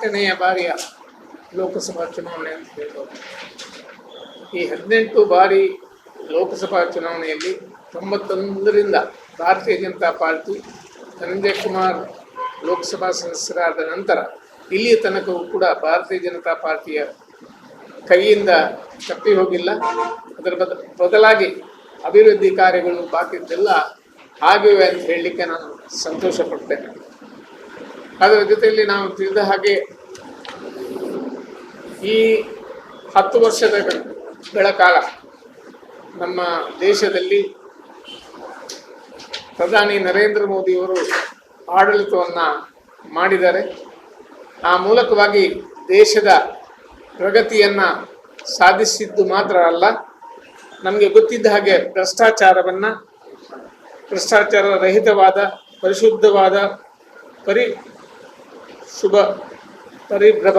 ಹದಿನೆಂಟನೆಯ ಬಾರಿಯ ಲೋಕಸಭಾ ಚುನಾವಣೆ ಅಂತ ಹೇಳ್ಬೋದು. ಈ ಹದಿನೆಂಟು ಬಾರಿ ಲೋಕಸಭಾ ಚುನಾವಣೆಯಲ್ಲಿ ತೊಂಬತ್ತೊಂದರಿಂದ ಭಾರತೀಯ ಜನತಾ ಪಾರ್ಟಿ ಧನಂಜಯ ಕುಮಾರ್ ಲೋಕಸಭಾ ಸದಸ್ಯರಾದ ನಂತರ ಇಲ್ಲಿಯ ತನಕವೂ ಕೂಡ ಭಾರತೀಯ ಜನತಾ ಪಾರ್ಟಿಯ ಕೈಯಿಂದ ತಪ್ಪಿ ಹೋಗಿಲ್ಲ. ಅದರ ಬದ, ಬದಲಾಗಿ ಅಭಿವೃದ್ಧಿ ಕಾರ್ಯಗಳು ಬಾಕಿದ್ದೆಲ್ಲ ಆಗಿವೆ ಅಂತ ಹೇಳಲಿಕ್ಕೆ ನಾನು ಸಂತೋಷ ಪಡ್ತೇನೆ ಅದರ ಜೊತೆಯಲ್ಲಿ ನಾವು ತಿಳಿದ ಹಾಗೆ ಈ ಹತ್ತು ವರ್ಷದ ಬೆಳಕಾಲ ಕಾಲ ನಮ್ಮ ದೇಶದಲ್ಲಿ ಪ್ರಧಾನಿ ನರೇಂದ್ರ ಮೋದಿಯವರು ಆಡಳಿತವನ್ನು ಮಾಡಿದ್ದಾರೆ. ಆ ಮೂಲಕವಾಗಿ ದೇಶದ ಪ್ರಗತಿಯನ್ನು ಸಾಧಿಸಿದ್ದು ಮಾತ್ರ ಅಲ್ಲ, ನಮಗೆ ಗೊತ್ತಿದ್ದ ಹಾಗೆ ಭ್ರಷ್ಟಾಚಾರವನ್ನು, ಭ್ರಷ್ಟಾಚಾರ ರಹಿತವಾದ, ಪರಿಶುದ್ಧವಾದ, ಪರಿ ಶುಭ ಪರಿಭ್ರಮ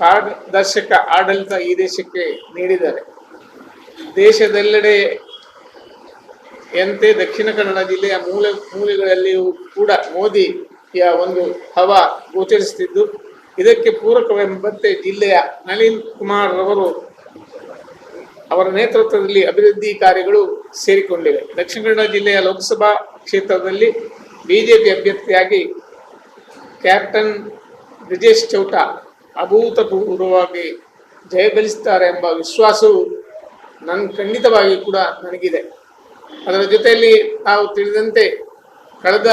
ಪಾರದರ್ಶಕ ಆಡಳಿತ ಈ ದೇಶಕ್ಕೆ ನೀಡಿದ್ದಾರೆ. ದೇಶದೆಲ್ಲೆಡೆ ಎಂತೆ ದಕ್ಷಿಣ ಕನ್ನಡ ಜಿಲ್ಲೆಯ ಮೂಲೆ, ಮೂಲೆಗಳಲ್ಲಿಯೂ ಕೂಡ ಮೋದಿಯ ಒಂದು ಹವಾ ಗೋಚರಿಸುತ್ತಿದ್ದು, ಇದಕ್ಕೆ ಪೂರಕವೆಂಬಂತೆ ಜಿಲ್ಲೆಯ ನಳಿನ್ ಕುಮಾರ್ ರವರು ಅವರ ನೇತೃತ್ವದಲ್ಲಿ ಅಭಿವೃದ್ಧಿ ಕಾರ್ಯಗಳು ಸೇರಿಕೊಂಡಿವೆ. ದಕ್ಷಿಣ ಕನ್ನಡ ಜಿಲ್ಲೆಯ ಲೋಕಸಭಾ ಕ್ಷೇತ್ರದಲ್ಲಿ ಬಿಜೆಪಿ ಅಭ್ಯರ್ಥಿಯಾಗಿ ಕ್ಯಾಪ್ಟನ್ ಬ್ರಿಜೇಶ್ ಚೌಟ ಅಭೂತಪೂರ್ವವಾಗಿ ಜಯಗಳಿಸ್ತಾರೆ ಎಂಬ ವಿಶ್ವಾಸವು ನನ್ ಖಂಡಿತವಾಗಿ ಕೂಡ ನನಗಿದೆ. ಅದರ ಜೊತೆಯಲ್ಲಿ ನಾವು ತಿಳಿದಂತೆ ಕಳೆದ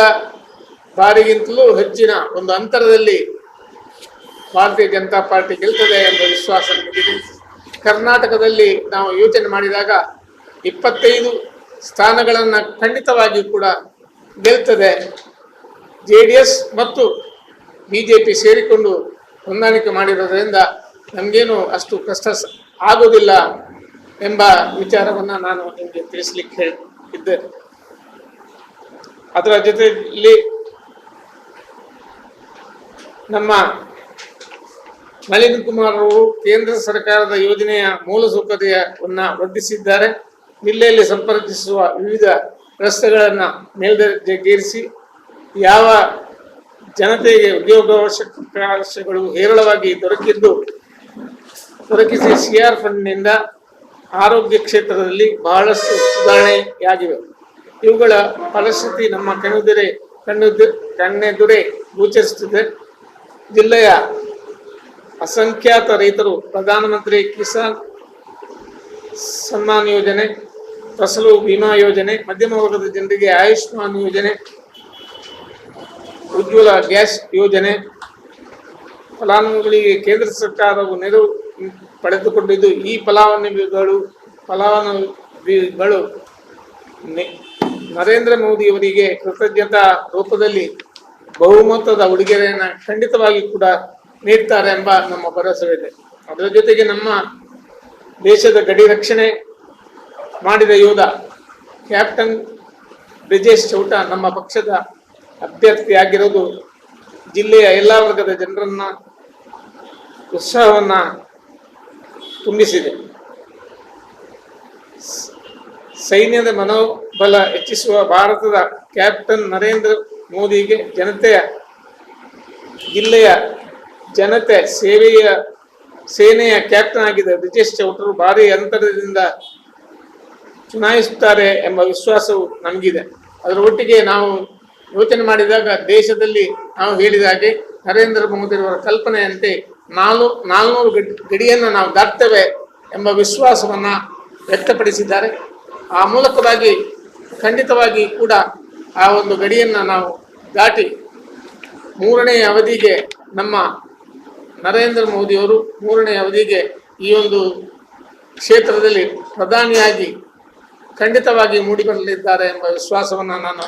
ಬಾರಿಗಿಂತಲೂ ಹೆಚ್ಚಿನ ಒಂದು ಅಂತರದಲ್ಲಿ ಭಾರತೀಯ ಜನತಾ ಪಾರ್ಟಿ ಗೆಲ್ತದೆ ಎಂಬ ವಿಶ್ವಾಸ ನಮಗಿದೆ ಕರ್ನಾಟಕದಲ್ಲಿ ನಾವು ಯೋಚನೆ ಮಾಡಿದಾಗ ಇಪ್ಪತ್ತೈದು ಸ್ಥಾನಗಳನ್ನು ಖಂಡಿತವಾಗಿಯೂ ಕೂಡ ಗೆಲ್ತದೆ. ಜೆ ಡಿ ಎಸ್ ಮತ್ತು ಬಿ ಜೆ ಪಿ ಸೇರಿಕೊಂಡು ಹೊಂದಾಣಿಕೆ ಮಾಡಿರೋದ್ರಿಂದ ನಮಗೇನು ಅಷ್ಟು ಕಷ್ಟ ಆಗೋದಿಲ್ಲ ಎಂಬ ವಿಚಾರವನ್ನು ನಾನು ನಿಮಗೆ ತಿಳಿಸ್ಲಿಕ್ಕೆ ಹೇಳಿ ಇದ್ದೇನೆ. ಅದರ ಜೊತೆಯಲ್ಲಿ ನಮ್ಮ ನಳಿನ್ ಕುಮಾರ್ ಅವರು ಕೇಂದ್ರ ಸರ್ಕಾರದ ಯೋಜನೆಯ ಮೂಲಸೌಕರ್ಯವನ್ನ ವರ್ಧಿಸಿದ್ದಾರೆ ಜಿಲ್ಲೆಯಲ್ಲಿ ಸಂಪರ್ಕಿಸುವ ವಿವಿಧ ರಸ್ತೆಗಳನ್ನು ಮೇಲ್ದರ್ಜೆಗೇರಿಸಿ ಯಾವ ಜನತೆಗೆ ಉದ್ಯೋಗಾವಕಾಶಗಳು ಹೇರಳವಾಗಿ ದೊರಕಿದ್ದು, ದೊರಕಿಸಿ ಸಿ ಆರ್ ಫಂಡ್ನಿಂದ ಆರೋಗ್ಯ ಕ್ಷೇತ್ರದಲ್ಲಿ ಬಹಳಷ್ಟು ಸುಧಾರಣೆಯಾಗಿವೆ. ಇವುಗಳ ಫಲಶ್ರುತಿ ನಮ್ಮ ಕಣ್ಣೆದುರೆ, ಕಣ್ಣೆದು, ಕಣ್ಣೆದುರೆ ಗೋಚರಿಸುತ್ತಿದೆ. ಜಿಲ್ಲೆಯ ಅಸಂಖ್ಯಾತ ರೈತರು, ಪ್ರಧಾನಮಂತ್ರಿ ಕಿಸಾನ್ ಸನ್ಮಾನ್ ಯೋಜನೆ, ಫಸಲು ವಿಮಾ ಯೋಜನೆ, ಮಧ್ಯಮ ವರ್ಗದ ಜನರಿಗೆ ಆಯುಷ್ಮಾನ್ ಯೋಜನೆ ಉಜ್ವಲ ಗ್ಯಾಸ್ ಯೋಜನೆ ಫಲಾನುಭವಿಗಳಿಗೆ ಕೇಂದ್ರ ಸರ್ಕಾರವು ನೆರವು ಪಡೆದುಕೊಂಡಿದ್ದು, ಈ ಫಲಾನುಭವಿಗಳು ಫಲಾನುಭವಿಗಳು ನರೇಂದ್ರ ಮೋದಿಯವರಿಗೆ ಕೃತಜ್ಞತಾ ರೂಪದಲ್ಲಿ ಬಹುಮತದ ಉಡುಗೆರೆಯನ್ನು ಖಂಡಿತವಾಗಿ ಕೂಡ ನೀಡ್ತಾರೆ ಎಂಬ ನಮ್ಮ ಭರವಸೆವಿದೆ ಅದರ ಜೊತೆಗೆ ನಮ್ಮ ದೇಶದ ಗಡಿ ರಕ್ಷಣೆ ಮಾಡಿದ ಯೋಧ, ಕ್ಯಾಪ್ಟನ್ ಬ್ರಿಜೇಶ್ ಚೌಟ ನಮ್ಮ ಪಕ್ಷದ ಅಭ್ಯರ್ಥಿಯಾಗಿರೋದು ಜಿಲ್ಲೆಯ ಎಲ್ಲ ವರ್ಗದ ಜನರನ್ನ ಉತ್ಸಾಹವನ್ನ ತುಂಬಿಸಿದೆ. ಸೈನ್ಯದ ಮನೋಬಲ ಹೆಚ್ಚಿಸುವ ಭಾರತದ ಕ್ಯಾಪ್ಟನ್ ನರೇಂದ್ರ ಮೋದಿಗೆ ಜನತೆಯ, ಜಿಲ್ಲೆಯ ಜನತೆ ಸೇವೆಯ, ಸೇನೆಯ ಕ್ಯಾಪ್ಟನ್ ಆಗಿದ್ದ ಬ್ರಿಜೇಶ್ ಚೌಟರು ಭಾರಿ ಅಂತರದಿಂದ ಚುನಾಯಿಸುತ್ತಾರೆ ಎಂಬ ವಿಶ್ವಾಸವು ನಮಗಿದೆ. ಅದರ ಒಟ್ಟಿಗೆ ನಾವು ಯೋಚನೆ ಮಾಡಿದಾಗ ದೇಶದಲ್ಲಿ ನಾವು ಹೇಳಿದ ಹಾಗೆ ನರೇಂದ್ರ ಮೋದಿಯವರ ಕಲ್ಪನೆಯಂತೆ ನಾಲ್ಕು ನಾಲ್ನೂರು ಗಡಿ, ಗಡಿಯನ್ನು ನಾವು ದಾಟ್ತೇವೆ ಎಂಬ ವಿಶ್ವಾಸವನ್ನ ವ್ಯಕ್ತಪಡಿಸಿದ್ದಾರೆ. ಆ ಮೂಲಕವಾಗಿ ಖಂಡಿತವಾಗಿ ಕೂಡ ಆ ಒಂದು ಗಡಿಯನ್ನು ನಾವು ದಾಟಿ ಮೂರನೇ ಅವಧಿಗೆ ನಮ್ಮ ನರೇಂದ್ರ ಮೋದಿಯವರು ಮೂರನೇ ಅವಧಿಗೆ ಈ ಒಂದು ಕ್ಷೇತ್ರದಲ್ಲಿ ಪ್ರಧಾನಿಯಾಗಿ ಖಂಡಿತವಾಗಿ ಮೂಡಿಬರಲಿದ್ದಾರೆ ಎಂಬ ವಿಶ್ವಾಸವನ್ನು ನಾನು